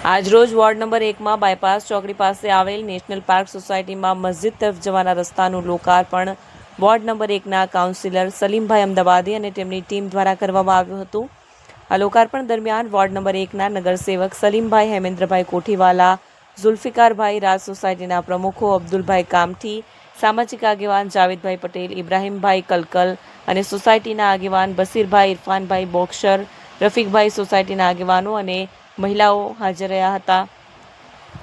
આજરોજ ward number એકમાં bypass ચોકડી પાસે આવેલ નેશનલ પાર્ક સોસાયટીમાં મસ્જિદ તરફ જવાના રસ્તાનું લોકાર્પણ વોર્ડ નંબર એકના કાઉન્સિલર સલીમભાઈ અમદાવાદી અને તેમની ટીમ દ્વારા કરવામાં આવ્યું હતું. આ લોકાર્પણ દરમિયાન વોર્ડ નંબર એકના નગરસેવક સલીમભાઈ હેમેન્દ્રભાઈ કોઠીવાલા, ઝુલ્ફિકારભાઈ રાજ સોસાયટીના પ્રમુખો અબ્દુલભાઈ કામઠી, સામાજિક આગેવાન જાવેદભાઈ પટેલ, ઇબ્રાહીમભાઈ કલકલ અને સોસાયટીના આગેવાન બસીરભાઈ ઇરફાનભાઈ બોક્સર રફીકભાઈ સોસાયટીના આગેવાનો અને મહિલાઓ હાજર રહ્યા હતા.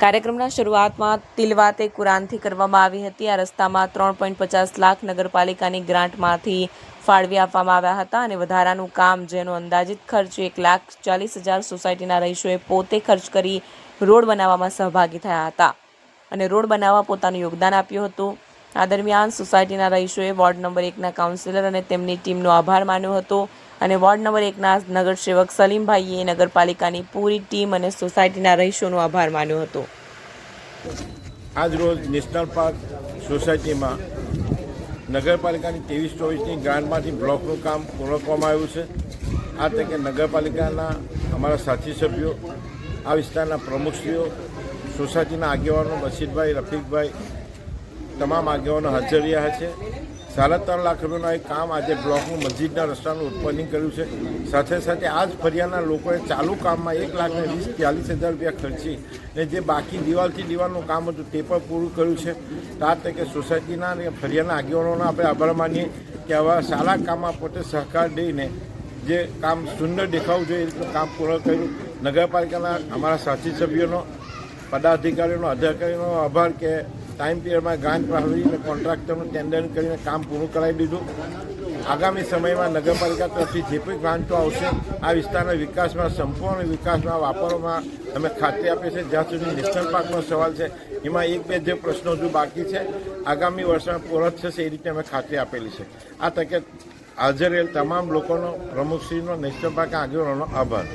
કાર્યક્રમના શરૂઆતમાં તિલવાતે કુરાનથી કરવામાં આવી હતી. આ રસ્તામાં ત્રણ પોઈન્ટ પચાસ લાખ નગરપાલિકાની ગ્રાન્ટમાંથી ફાળવી આપવામાં આવ્યા હતા અને વધારાનું કામ જેનો અંદાજિત ખર્ચ એક લાખ ચાલીસ હજાર સોસાયટીના રહીશોએ પોતે ખર્ચ કરી રોડ બનાવવામાં સહભાગી થયા હતા. અને રોડ બનાવવા પોતાનું યોગદાન આપ્યું હતું. આ દરમિયાન સોસાયટીના રહીશોએ વોર્ડ નંબર એકના કાઉન્સિલર અને તેમની ટીમનો આભાર માન્યો હતો અને વોર્ડ નંબર એકના નગરસેવક સલીમભાઈએ નગરપાલિકાની પૂરી ટીમ અને સોસાયટીના રહીશોનો આભાર માન્યો હતો. આજ રોજ નેશનલ પાર્ક સોસાયટીમાં નગરપાલિકાની ત્રેવીસ ચોવીસની ગ્રાન્ટમાંથી બ્લોકનું કામ કરવામાં આવ્યું છે. આ તકે નગરપાલિકાના અમારા સાથી સભ્યો, આ વિસ્તારના પ્રમુખશ્રીઓ, સોસાયટીના આગેવાનો બશીરભાઈ રફીકભાઈ તમામ આગેવાનો હાજર રહ્યા છે. સાડા ત્રણ લાખ રૂપિયાનું એક કામ આજે બ્લોકનું મસ્જિદના રસ્તાનું ઉત્પાદન કર્યું છે. સાથે સાથે આ જ ફરિયાના લોકોએ ચાલુ કામમાં એક લાખ ને વીસ, ચાલીસ હજાર રૂપિયા ખર્ચી ને જે બાકી દિવાલથી દિવાલનું કામ હતું તે પણ પૂરું કર્યું છે. તો આ તકે સોસાયટીના અને ફરિયાના આગેવાનોનો આપણે આભાર માનીએ કે આવા સારા કામમાં પોતે સહકાર દઈને જે કામ સુંદર દેખાવું જોઈએ એ રીતનું કામ પૂર્ણ કર્યું. નગરપાલિકાના અમારા સાથી સભ્યોનો, પદાધિકારીઓનો અધિકારીનો આભાર કે ટાઈમ પિરિયડમાં ગ્રાન્ટ પાડવીને કોન્ટ્રાક્ટરનું ટેન્ડર કરીને કામ પૂરું કરાવી દીધું. આગામી સમયમાં નગરપાલિકા તરફથી જે પણ ગ્રાન્ટો આવશે, આ વિસ્તારના વિકાસમાં, સંપૂર્ણ વિકાસમાં વાપરવામાં અમે ખાતરી આપીએ છીએ. જ્યાં સુધી નેશનલ પાર્કનો સવાલ છે, એમાં એક બે જે પ્રશ્નો હજુ બાકી છે, આગામી વર્ષમાં પૂર્ણ થશે એ રીતે અમે ખાતરી આપેલી છે. આ તકે હાજર રહેલ તમામ લોકોનો, પ્રમુખશ્રીનો, નેશનલ પાર્ક આગેવાનોનો આભાર.